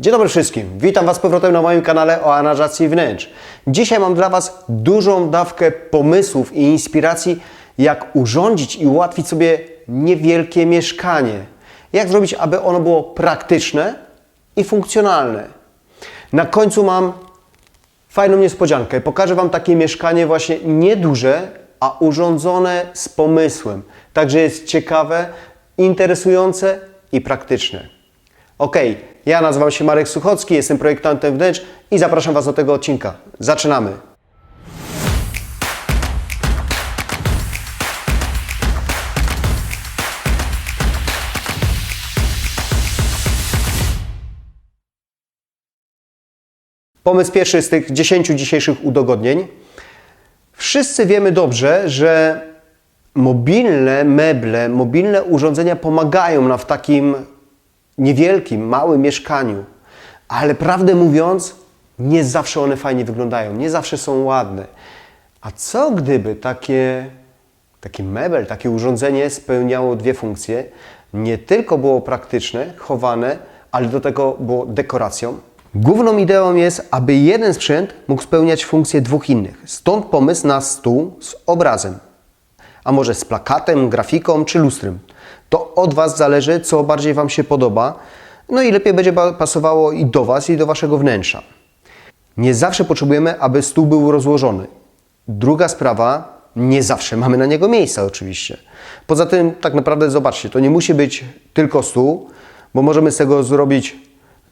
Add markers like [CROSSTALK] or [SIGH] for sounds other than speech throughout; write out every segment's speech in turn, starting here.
Dzień dobry wszystkim, witam Was z powrotem na moim kanale o aranżacji wnętrz. Dzisiaj mam dla Was dużą dawkę pomysłów i inspiracji, jak urządzić i ułatwić sobie niewielkie mieszkanie. Jak zrobić, aby ono było praktyczne i funkcjonalne. Na końcu mam fajną niespodziankę. Pokażę Wam takie mieszkanie właśnie nieduże, a urządzone z pomysłem. Także jest ciekawe, interesujące i praktyczne. Ok, ja nazywam się Marek Suchocki, jestem projektantem wnętrz i zapraszam Was do tego odcinka. Zaczynamy. Pomysł pierwszy z tych 10 dzisiejszych udogodnień. Wszyscy wiemy dobrze, że mobilne meble, mobilne urządzenia pomagają nam w takim niewielkim, małym mieszkaniu, ale prawdę mówiąc, nie zawsze one fajnie wyglądają, nie zawsze są ładne. A co gdyby takie, taki mebel, takie urządzenie spełniało dwie funkcje? Nie tylko było praktyczne, chowane, ale do tego było dekoracją. Główną ideą jest, aby jeden sprzęt mógł spełniać funkcje dwóch innych. Stąd pomysł na stół z obrazem a może z plakatem, grafiką czy lustrem. To od Was zależy, co bardziej Wam się podoba, no i lepiej będzie pasowało i do Was, i do Waszego wnętrza. Nie zawsze potrzebujemy, aby stół był rozłożony. Druga sprawa, nie zawsze mamy na niego miejsca oczywiście. Poza tym, tak naprawdę, zobaczcie, to nie musi być tylko stół, bo możemy z tego zrobić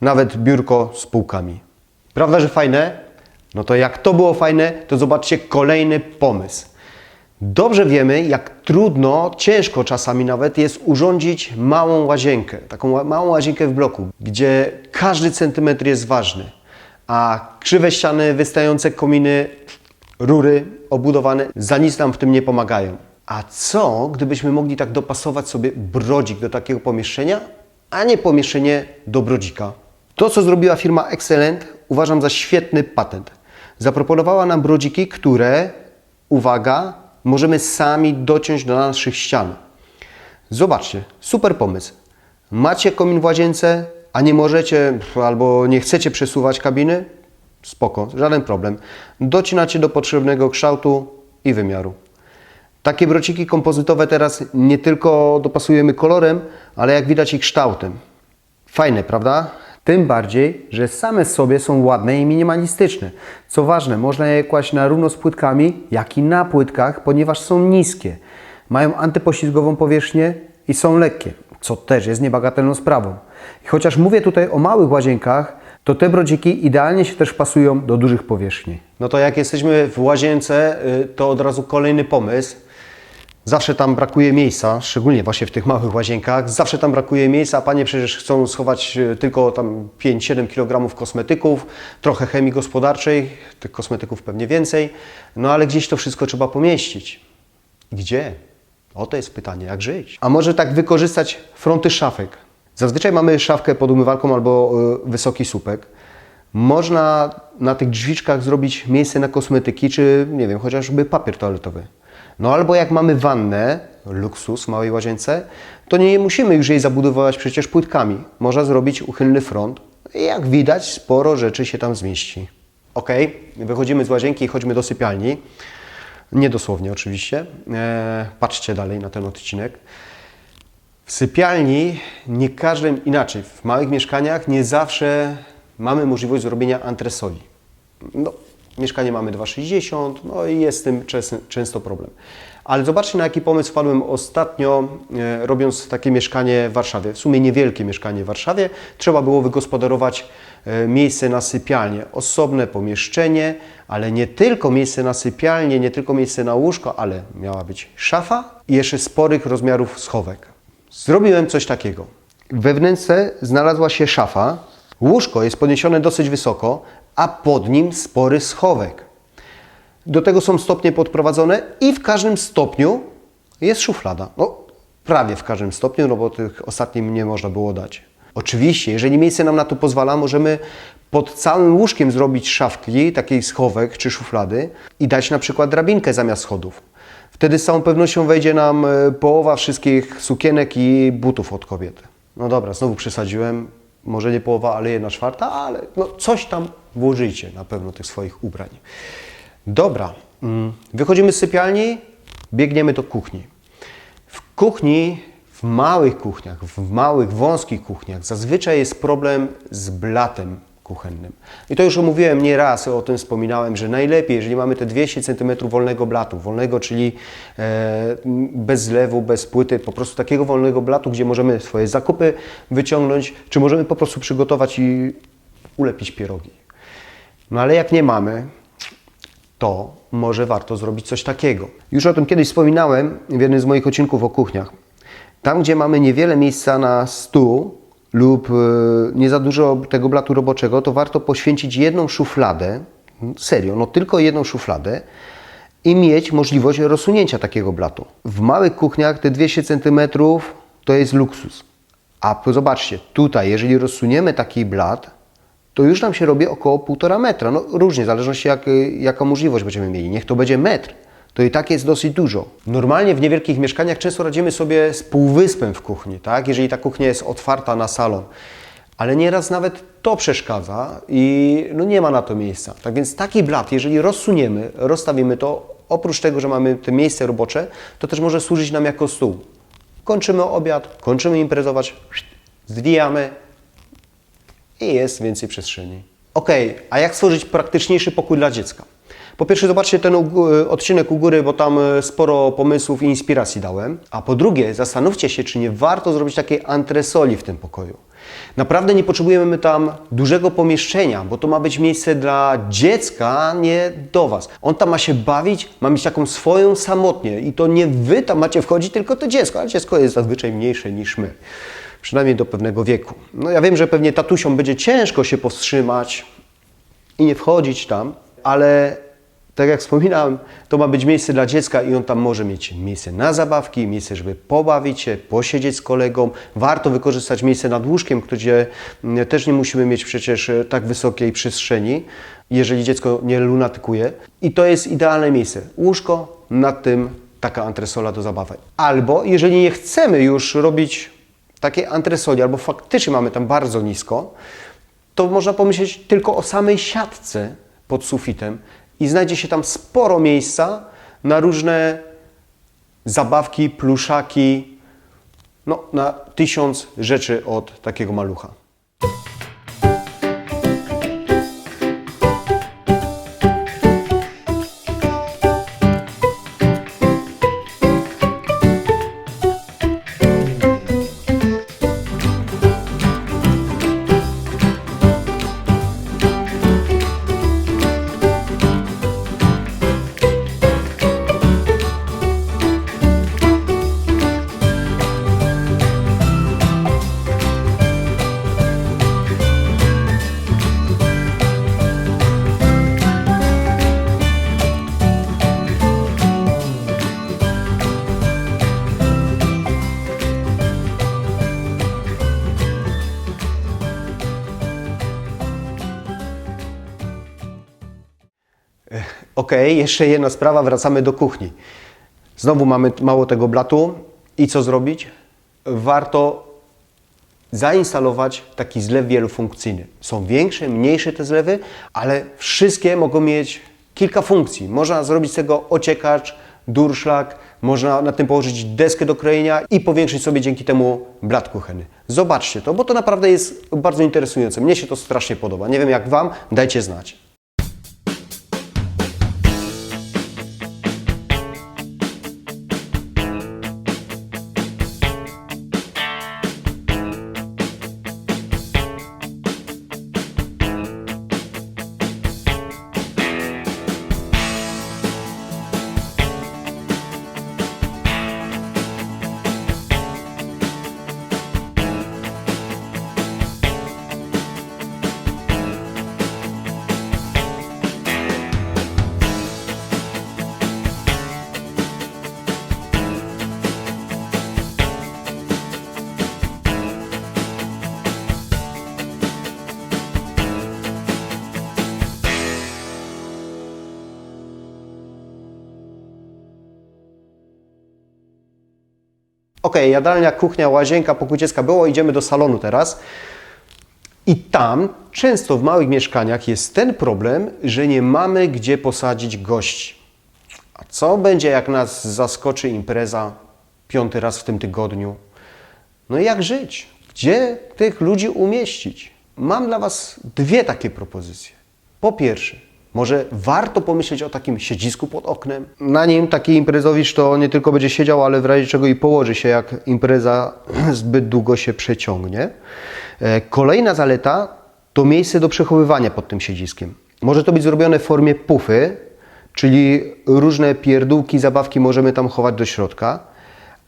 nawet biurko z półkami. Prawda, że fajne? No to jak to było fajne, to zobaczcie kolejny pomysł. Dobrze wiemy, jak trudno, ciężko czasami nawet jest urządzić małą łazienkę, taką małą łazienkę w bloku, gdzie każdy centymetr jest ważny, a krzywe ściany, wystające kominy, rury obudowane za nic nam w tym nie pomagają. A co, gdybyśmy mogli tak dopasować sobie brodzik do takiego pomieszczenia, a nie pomieszczenie do brodzika? To, co zrobiła firma Excellent, uważam za świetny patent. Zaproponowała nam brodziki, które, uwaga, możemy sami dociąć do naszych ścian. Zobaczcie, super pomysł. Macie komin w łazience, a nie możecie albo nie chcecie przesuwać kabiny? Spoko, żaden problem. Docinacie do potrzebnego kształtu i wymiaru. Takie brociki kompozytowe teraz nie tylko dopasujemy kolorem, ale jak widać i kształtem. Fajne, prawda? Tym bardziej, że same sobie są ładne i minimalistyczne. Co ważne, można je kłaść na równo z płytkami, jak i na płytkach, ponieważ są niskie. Mają antypoślizgową powierzchnię i są lekkie, co też jest niebagatelną sprawą. I chociaż mówię tutaj o małych łazienkach, to te brodziki idealnie się też pasują do dużych powierzchni. No to jak jesteśmy w łazience, y, to od razu kolejny pomysł. Zawsze tam brakuje miejsca, szczególnie właśnie w tych małych łazienkach. Zawsze tam brakuje miejsca, a panie przecież chcą schować e, tylko tam 5-7 kg kosmetyków, trochę chemii gospodarczej, tych kosmetyków pewnie więcej, no ale gdzieś to wszystko trzeba pomieścić. Gdzie? Oto jest pytanie, jak żyć? A może tak wykorzystać fronty szafek? Zazwyczaj mamy szafkę pod umywalką albo y, wysoki słupek. Można na tych drzwiczkach zrobić miejsce na kosmetyki, czy nie wiem, chociażby papier toaletowy. No albo jak mamy wannę, luksus w małej łazience, to nie musimy już jej zabudowywać przecież płytkami. Można zrobić uchylny front. I jak widać, sporo rzeczy się tam zmieści. Ok, wychodzimy z łazienki i chodźmy do sypialni. Nie dosłownie oczywiście. Eee, patrzcie dalej na ten odcinek. W sypialni nie każdym inaczej. W małych mieszkaniach nie zawsze mamy możliwość zrobienia antresoli. No, mieszkanie mamy 2,60, no i jest z tym często problem. Ale zobaczcie, na jaki pomysł wpadłem ostatnio, e, robiąc takie mieszkanie w Warszawie. W sumie niewielkie mieszkanie w Warszawie. Trzeba było wygospodarować e, miejsce na sypialnię, osobne pomieszczenie, ale nie tylko miejsce na sypialnię, nie tylko miejsce na łóżko, ale miała być szafa i jeszcze sporych rozmiarów schowek. Zrobiłem coś takiego. We wnętrze znalazła się szafa, łóżko jest podniesione dosyć wysoko, a pod nim spory schowek. Do tego są stopnie podprowadzone i w każdym stopniu jest szuflada. No, prawie w każdym stopniu, no bo tych ostatnim nie można było dać. Oczywiście, jeżeli miejsce nam na to pozwala, możemy pod całym łóżkiem zrobić szafki, takiej schowek czy szuflady i dać na przykład drabinkę zamiast schodów. Wtedy z całą pewnością wejdzie nam e, połowa wszystkich sukienek i butów od kobiet. No dobra, znowu przesadziłem. może nie połowa, ale jedna czwarta, ale no coś tam włożycie na pewno tych swoich ubrań. Dobra, wychodzimy z sypialni, biegniemy do kuchni. W kuchni, w małych kuchniach, w małych, wąskich kuchniach zazwyczaj jest problem z blatem kuchennym. I to już omówiłem nie raz, o tym wspominałem, że najlepiej, jeżeli mamy te 200 cm wolnego blatu, wolnego, czyli e, bez zlewu, bez płyty, po prostu takiego wolnego blatu, gdzie możemy swoje zakupy wyciągnąć, czy możemy po prostu przygotować i ulepić pierogi. No ale jak nie mamy, to może warto zrobić coś takiego. Już o tym kiedyś wspominałem w jednym z moich odcinków o kuchniach. Tam, gdzie mamy niewiele miejsca na stół lub e, nie za dużo tego blatu roboczego, to warto poświęcić jedną szufladę, serio, no tylko jedną szufladę i mieć możliwość rozsunięcia takiego blatu. W małych kuchniach te 200 cm to jest luksus. A zobaczcie, tutaj, jeżeli rozsuniemy taki blat, to już nam się robi około 1,5 metra. No różnie, w zależności jak, jaką możliwość będziemy mieli. Niech to będzie metr. To i tak jest dosyć dużo. Normalnie w niewielkich mieszkaniach często radzimy sobie z półwyspem w kuchni, tak? jeżeli ta kuchnia jest otwarta na salon. Ale nieraz nawet to przeszkadza i no nie ma na to miejsca. Tak więc taki blat, jeżeli rozsuniemy, rozstawimy to, oprócz tego, że mamy te miejsce robocze, to też może służyć nam jako stół. Kończymy obiad, kończymy imprezować, zwijamy, i jest więcej przestrzeni. Ok, a jak stworzyć praktyczniejszy pokój dla dziecka? Po pierwsze, zobaczcie ten u- odcinek u góry, bo tam e, sporo pomysłów i inspiracji dałem. A po drugie, zastanówcie się, czy nie warto zrobić takiej antresoli w tym pokoju. Naprawdę nie potrzebujemy tam dużego pomieszczenia, bo to ma być miejsce dla dziecka, nie do Was. On tam ma się bawić, ma mieć taką swoją samotnię i to nie Wy tam macie wchodzić, tylko to dziecko, ale dziecko jest zazwyczaj mniejsze niż my przynajmniej do pewnego wieku. No ja wiem, że pewnie tatusiom będzie ciężko się powstrzymać i nie wchodzić tam, ale tak jak wspominałem, to ma być miejsce dla dziecka i on tam może mieć miejsce na zabawki, miejsce, żeby pobawić się, posiedzieć z kolegą. Warto wykorzystać miejsce nad łóżkiem, gdzie też nie musimy mieć przecież e, tak wysokiej przestrzeni, jeżeli dziecko nie lunatykuje. I to jest idealne miejsce. Łóżko, nad tym taka antresola do zabawy. Albo jeżeli nie chcemy już robić takie antresoli, albo faktycznie mamy tam bardzo nisko, to można pomyśleć tylko o samej siatce pod sufitem i znajdzie się tam sporo miejsca na różne zabawki, pluszaki, no na tysiąc rzeczy od takiego malucha. Ok, jeszcze jedna sprawa, wracamy do kuchni. Znowu mamy mało tego blatu i co zrobić? Warto zainstalować taki zlew wielofunkcyjny. Są większe, mniejsze te zlewy, ale wszystkie mogą mieć kilka funkcji. Można zrobić z tego ociekacz, durszlak, można na tym położyć deskę do krojenia i powiększyć sobie dzięki temu blat kuchenny. Zobaczcie to, bo to naprawdę jest bardzo interesujące. Mnie się to strasznie podoba. Nie wiem jak Wam, dajcie znać. Ok, jadalnia, kuchnia, łazienka, pokój dziecka było, idziemy do salonu teraz. I tam często w małych mieszkaniach jest ten problem, że nie mamy gdzie posadzić gości. A co będzie, jak nas zaskoczy impreza piąty raz w tym tygodniu? No i jak żyć? Gdzie tych ludzi umieścić? Mam dla Was dwie takie propozycje. Po pierwsze, może warto pomyśleć o takim siedzisku pod oknem. Na nim taki imprezowicz to nie tylko będzie siedział, ale w razie czego i położy się, jak impreza [CLEARS THROAT] zbyt długo się przeciągnie. E, Kolejna zaleta to miejsce do przechowywania pod tym siedziskiem. Może to być zrobione w formie pufy, czyli różne pierdółki, zabawki możemy tam chować do środka,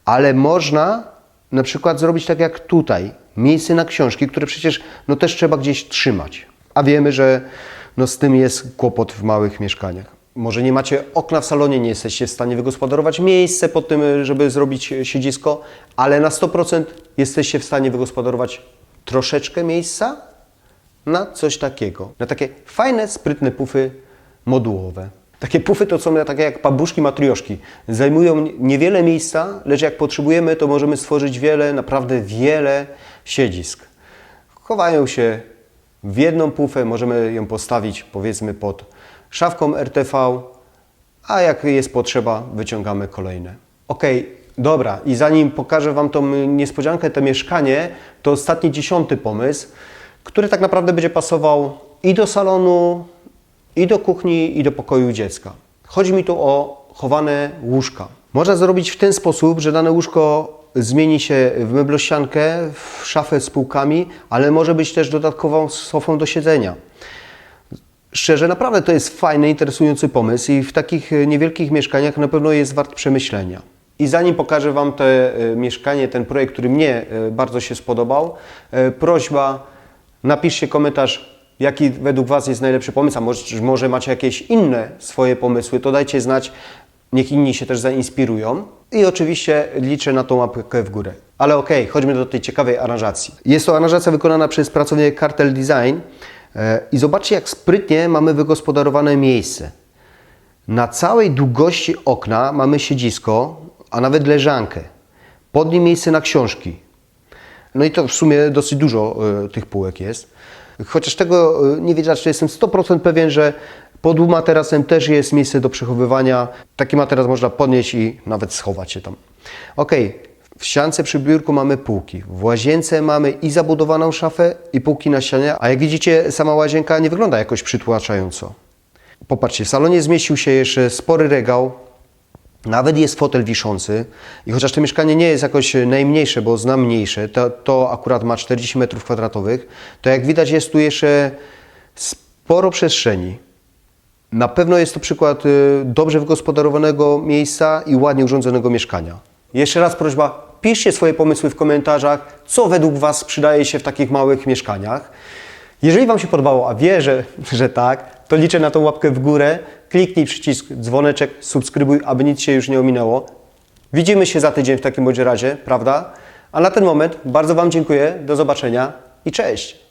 ale można na przykład zrobić tak jak tutaj, miejsce na książki, które przecież no, też trzeba gdzieś trzymać. A wiemy, że no, z tym jest kłopot w małych mieszkaniach. Może nie macie okna w salonie, nie jesteście w stanie wygospodarować miejsce pod tym, żeby zrobić siedzisko, ale na 100% jesteście w stanie wygospodarować troszeczkę miejsca na coś takiego. Na takie fajne, sprytne pufy modułowe. Takie pufy to są takie jak pabuszki matrioszki. Zajmują niewiele miejsca, lecz jak potrzebujemy, to możemy stworzyć wiele, naprawdę wiele siedzisk. Chowają się w jedną pufę, możemy ją postawić powiedzmy pod szafką RTV, a jak jest potrzeba, wyciągamy kolejne. Ok, dobra, i zanim pokażę Wam tą niespodziankę, to mieszkanie, to ostatni dziesiąty pomysł, który tak naprawdę będzie pasował i do salonu, i do kuchni, i do pokoju dziecka. Chodzi mi tu o chowane łóżka. Można zrobić w ten sposób, że dane łóżko zmieni się w meblościankę, w szafę z półkami, ale może być też dodatkową sofą do siedzenia. Szczerze, naprawdę to jest fajny, interesujący pomysł i w takich e, niewielkich mieszkaniach na pewno jest wart przemyślenia. I zanim pokażę Wam to e, mieszkanie, ten projekt, który mnie e, bardzo się spodobał, prośba, napiszcie komentarz, jaki według Was jest najlepszy pomysł, a może, może macie jakieś inne swoje pomysły, to dajcie znać, niech inni się też zainspirują. I oczywiście liczę na tą łapkę w górę. Ale okej, chodźmy do tej ciekawej aranżacji. Jest to aranżacja wykonana przez pracownię Cartel Design e, i zobaczcie, jak sprytnie mamy wygospodarowane miejsce. Na całej długości okna mamy siedzisko, a nawet leżankę. Pod nim miejsce na książki. No i to w sumie dosyć dużo e, tych półek jest. Chociaż tego e, nie wiedzieć, czy jestem 100% pewien, że pod materacem też jest miejsce do przechowywania. Taki materac można podnieść i nawet schować się tam. Ok, w ściance przy biurku mamy półki. W łazience mamy i zabudowaną szafę, i półki na ścianie. A jak widzicie, sama łazienka nie wygląda jakoś przytłaczająco. Popatrzcie, w salonie zmieścił się jeszcze spory regał, nawet jest fotel wiszący i chociaż to mieszkanie nie jest jakoś najmniejsze, bo znam mniejsze, to, to akurat ma 40 m2, to jak widać jest tu jeszcze sporo przestrzeni. Na pewno jest to przykład y, dobrze wygospodarowanego miejsca i ładnie urządzonego mieszkania. Jeszcze raz prośba, piszcie swoje pomysły w komentarzach, co według Was przydaje się w takich małych mieszkaniach. Jeżeli Wam się podobało, a wierzę, [LAUGHS] że tak, to liczę na tą łapkę w górę. Kliknij przycisk dzwoneczek, subskrybuj, aby nic się już nie ominęło. Widzimy się za tydzień w takim bądź razie, prawda? A na ten moment bardzo Wam dziękuję, do zobaczenia i cześć!